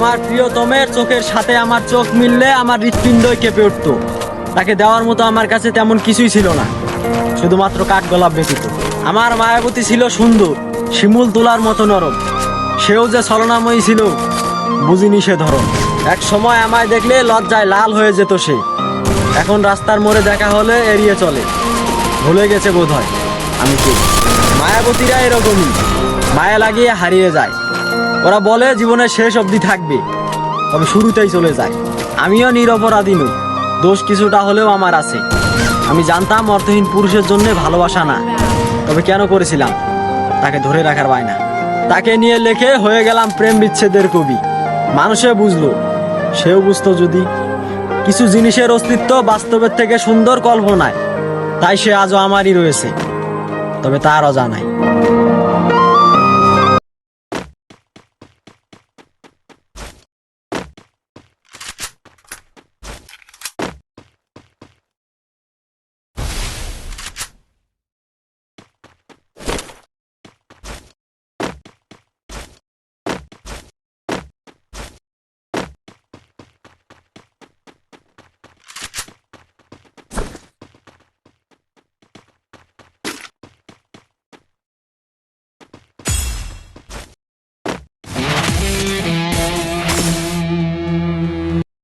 আমার প্রিয়তমের চোখের সাথে আমার চোখ মিললে আমার হৃৎপিণ্ডই কেঁপে উঠত। তাকে দেওয়ার মতো আমার কাছে তেমন কিছুই ছিল না। শুধুমাত্র কাঠগোলাপ ব্যতীত। আমার মায়াবতী ছিল সুন্দর, শিমুল তোলার মতো নরম। সেও যে ছলনাময়ী ছিল বুঝিনি সে ধরন এক সময় আমায় দেখলে লজ্জায় লাল হয়ে যেত সে। এখন রাস্তার মোড়ে দেখা হলে এড়িয়ে চলে। ভুলে গেছে বোধ হয় আমি কে? মায়াবতীরা এরকমই। মায়া লাগিয়ে হারিয়ে যায়। ওরা বলে জীবনের শেষ অবধি থাকবে। তবে শুরুতেই চলে যায়। আমিও নিরপরাধী নই। দোষ কিছুটা হলেও আমার আছে। আমি জানতাম অর্থহীন পুরুষের জন্য ভালোবাসা না। তবে কেন করেছিলাম? তাকে ধরে রাখার বায়না। তাকে নিয়ে লেখে হয়ে গেলাম প্রেম বিচ্ছেদের কবি। মানুষে বুঝলো, সেও বুঝতো যদি কিছু জিনিসের অস্তিত্ব বাস্তবের থেকে সুন্দর কল্পনায়, তাই সে আজও আমারই রয়েছে। তবে তার অজানায়।